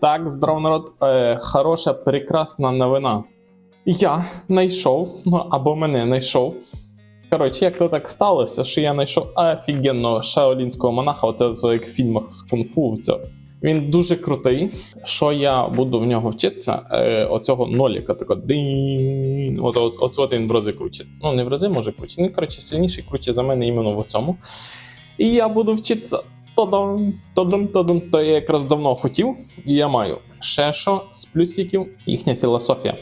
Так, здоров народ. Е, хороша, прекрасна новина. Я знайшов, ну або мене знайшов. Коротше, як то так сталося, що я знайшов офігенного шаолінського монаха, оце, в фільмах з кунг-фу. Він дуже крутий. Що я буду в нього вчитися? Е, оцього ноліка, тако дин. От, от, от, от він в рази круче. Ну, не в рази може круче. Він, коротше, сильніший круче за мене іменно в цьому. І я буду вчитися. Тодам, тодам, тодам. То я якраз давно хотів, і я маю. Ще що з плюсиків, їхня філософія.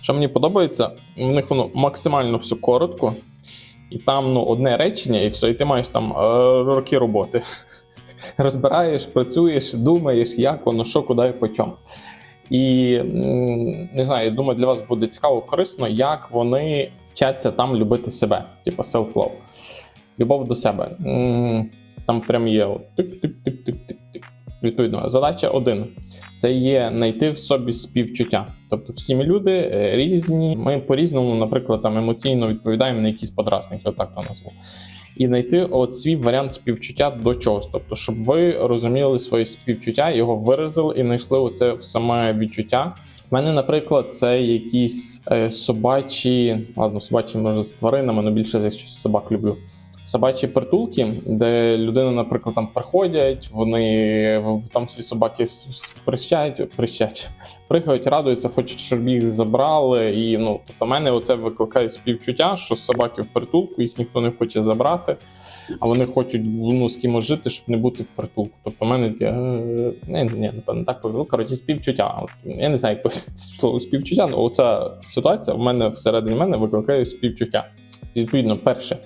Що мені подобається, в них воно максимально все коротко, і там ну, одне речення, і все, і ти маєш там е, роки роботи. Розбираєш, працюєш, думаєш, як воно, що, куди і по чому. І не знаю, я думаю, для вас буде цікаво, корисно, як вони вчаться там любити себе, типу self-love. Любов до себе. Там прям є тик-тик-тик-тик-тик-тик. Відповідно, задача один це є знайти в собі співчуття. Тобто, всі ми люди е, різні. Ми по-різному, наприклад, там емоційно відповідаємо на якісь подразники, отак то назву. І знайти от свій варіант співчуття до чогось. Тобто, щоб ви розуміли своє співчуття, його виразили і знайшли оце саме відчуття. У мене, наприклад, це якісь е, собачі, ладно, собачі може з тваринами, але більше я щось собак люблю. Собачі притулки, де людина, наприклад, там приходять, вони там всі собаки прищать, прищать, пригають, радуються, хочуть, щоб їх забрали. І ну, тобто, мене оце викликає співчуття, що собаки в притулку, їх ніхто не хоче забрати, а вони хочуть ну, з кимось жити, щоб не бути в притулку. Тобто, мене таке, е, ні, ні, напевно, так повезло. Коротше, співчуття. От, я не знаю, як слово співчуття, але оця ситуація в мене всередині мене викликає співчуття. Відповідно, перше.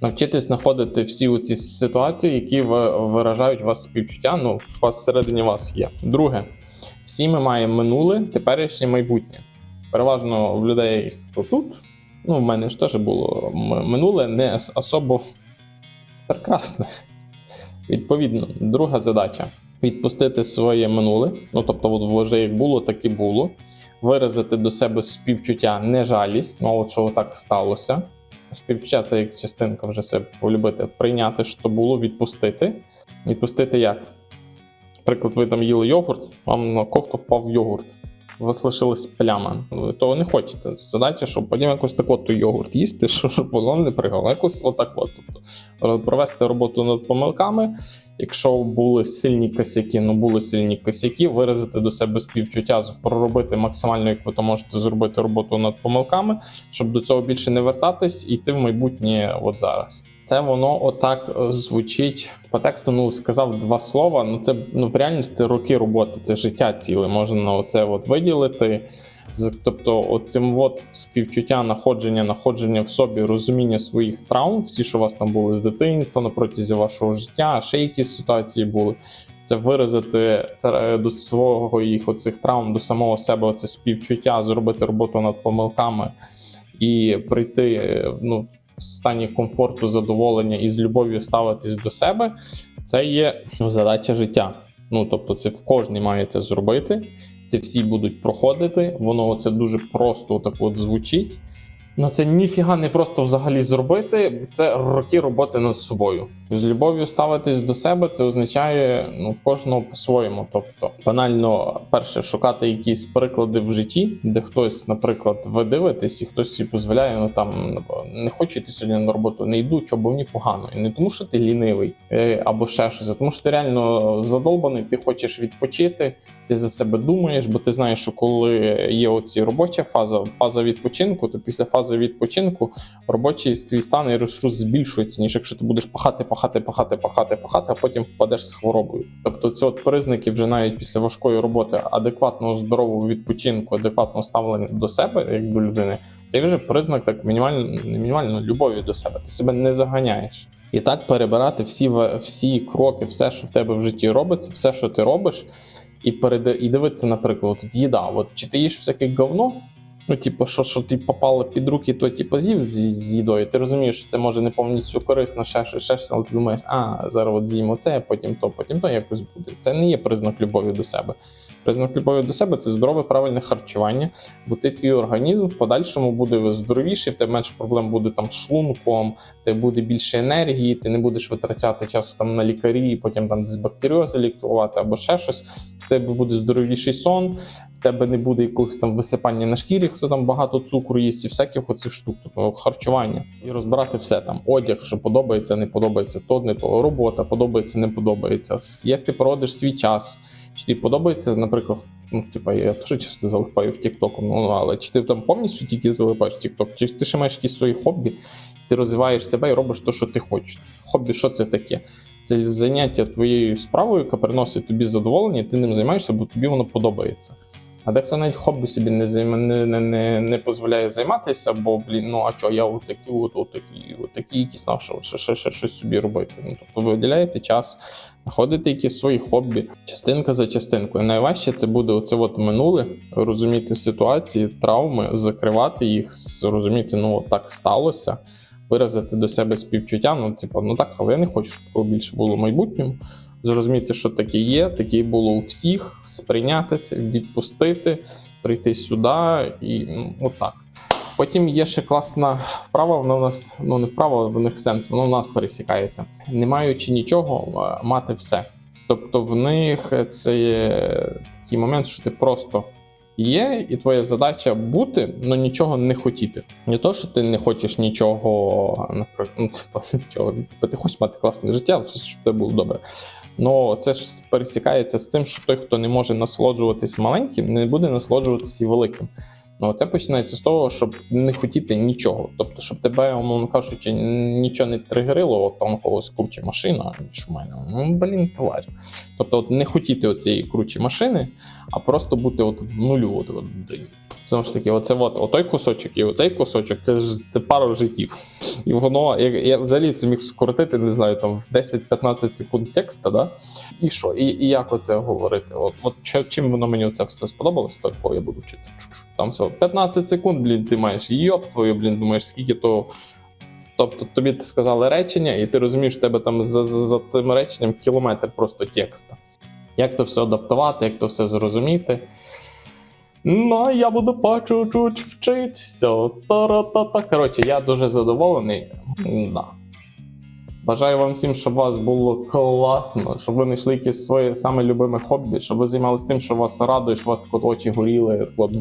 Навчитись знаходити всі ці ситуації, які виражають вас співчуття. Ну, вас всередині вас є. Друге, всі ми маємо минуле, теперішнє майбутнє. Переважно в людей, хто тут, ну, в мене ж теж було минуле не особо прекрасне. Відповідно, друга задача відпустити своє минуле. Ну, тобто, от вже як було, так і було. Виразити до себе співчуття, не жалість, ну от що так сталося. Співчуття як частинка вже себе полюбити, прийняти, що було, відпустити. Відпустити як? Наприклад, ви там їли йогурт, вам на кофту впав йогурт. У вас лишилась пляма. Ви того не хочете. Задача, щоб потім якось так от йогурт їсти, що- щоб воно не пригало. Якось отак от. Тобто провести роботу над помилками. Якщо були сильні косяки, ну були сильні косяки, виразити до себе співчуття, проробити максимально, як ви то можете зробити роботу над помилками, щоб до цього більше не вертатись і йти в майбутнє от зараз. Це воно отак е, звучить по тексту. Ну сказав два слова. Ну це ну в реальності це роки роботи, це життя ціле. Можна на оце от виділити. Тобто, оцим от співчуття, находження, находження в собі, розуміння своїх травм, всі, що у вас там були з дитинства на протязі вашого життя, ще якісь ситуації були. Це виразити до свого їх оцих травм, до самого себе оце співчуття, зробити роботу над помилками і прийти е, ну, стані комфорту, задоволення і з любов'ю ставитись до себе. Це є ну, задача життя. Ну тобто, це в кожній має це зробити. Це всі будуть проходити. Воно це дуже просто так от звучить. Ну це ніфіга не просто взагалі зробити. Це роки роботи над собою. З любов'ю ставитись до себе, це означає ну в кожного по-своєму. Тобто, банально, перше, шукати якісь приклади в житті, де хтось, наприклад, ви дивитесь, і хтось собі дозволяє, ну там не хочу йти сьогодні на роботу, не йду, бо мені погано. І не тому, що ти лінивий е, або ще щось, а тому що ти реально задолбаний, ти хочеш відпочити, ти за себе думаєш, бо ти знаєш, що коли є оці робоча фаза, фаза відпочинку, то після фази відпочинку робочий твій стан і ресурс збільшується, ніж якщо ти будеш пахати, пахати, пахати, пахати, пахати, а потім впадеш з хворобою. Тобто, це от признаки вже навіть після важкої роботи адекватного здорового відпочинку, адекватного ставлення до себе, як до людини, це вже признак так мінімально, мінімально любові до себе. Ти себе не заганяєш. І так перебирати всі, всі кроки, все, що в тебе в житті робиться, все, що ти робиш, і переди, і дивитися, наприклад, от їда. От чи ти їш всяке говно, Ну, типу, що, що ти попало під руки, то типу, з'їв з, з їдою. Ти розумієш, що це може не повністю корисно, ще щось, ще щось, але ти думаєш, а зараз от з'їмо це, потім то, потім то якось буде. Це не є признак любові до себе. Признак любові до себе це здорове, правильне харчування, бо ти твій організм в подальшому буде здоровіший, в тебе менше проблем буде там з шлунком, тебе буде більше енергії, ти не будеш витрачати часу там на лікарі, потім там дисбактеріози лікувати або ще щось. В тебе буде здоровіший сон, в тебе не буде якогось там висипання на шкірі, хто там багато цукру їсть і всяких оцих штук, тобто харчування. І розбирати все там. Одяг, що подобається, не подобається, то не то. Робота подобається, не подобається. Як ти проводиш свій час? Чи тобі подобається, наприклад, ну, типа, я дуже часто залипаю в TikTok, ну але чи ти там повністю тільки залипаєш в TikTok, чи ти ще маєш якісь свої хобі, ти розвиваєш себе і робиш те, що ти хочеш. Хобі, що це таке? Це заняття твоєю справою, яка приносить тобі задоволення, ти ним займаєшся, бо тобі воно подобається. А дехто навіть хобі собі не займа, не, не, не, не дозволяє займатися, бо, блін, ну а що, я отакі, от, отакі, отакі якісь на що, ще щось собі робити. Ну, тобто ви виділяєте час, знаходите якісь свої хобі, частинка за частинкою. Найважче це буде оце от минуле, розуміти ситуації, травми, закривати їх, розуміти, ну от так сталося, виразити до себе співчуття. Ну, типу, ну так стало, я не хочу, щоб більше було в майбутньому. Зрозуміти, що таке є, таке було у всіх, сприйняти це, відпустити, прийти сюди і ну, отак. Потім є ще класна вправа, вона в нас ну не вправа, в них сенс, воно в нас пересікається. Не маючи нічого, мати все. Тобто в них це є такий момент, що ти просто є, і твоя задача бути, але нічого не хотіти. Не то, що ти не хочеш нічого, наприклад, ну, типу, нічого, ти хочеш мати класне життя, все щоб тебе було добре. Ну це ж пересікається з тим, що той, хто не може насолоджуватись маленьким, не буде насолоджуватися і великим. Ну, це починається з того, щоб не хотіти нічого. Тобто, щоб тебе, умовно кажучи, нічого не тригерило, от там когось круче машина, що мене, ну блін, тварь. Тобто, от не хотіти оцієї кручі машини, а просто бути от в нулю. От, от, Знову ж таки, оце от, отой кусочок і оцей кусочок це це пара життів. І воно, я, я взагалі це міг скоротити, не знаю, там в 10-15 секунд текста, да? І що? І, і як оце говорити? От, от чим воно мені це все сподобалось, то я буду вчити. Там все, 15 секунд, блін, ти маєш йоп твою, блін, думаєш, скільки то. Тобто тобі сказали речення, і ти розумієш, в тебе там за, за, за тим реченням кілометр просто текста. Як то все адаптувати, як то все зрозуміти. Ну, я буду по чуть-чуть вчитися. Та-ра-та-та. Коротше, я дуже задоволений. Да. Бажаю вам всім, щоб у вас було класно, щоб ви знайшли якесь своє саме любиме хобі, щоб ви займалися тим, що вас радує, що у вас так от очі горіли, так от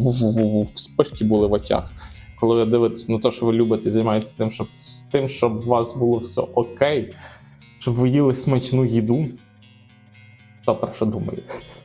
вспишки були в очах. Коли ви дивитесь на те, що ви любите, займаєтесь тим, щоб тим, щоб у вас було все окей, щоб ви їли смачну їду. То про що думаю? Все.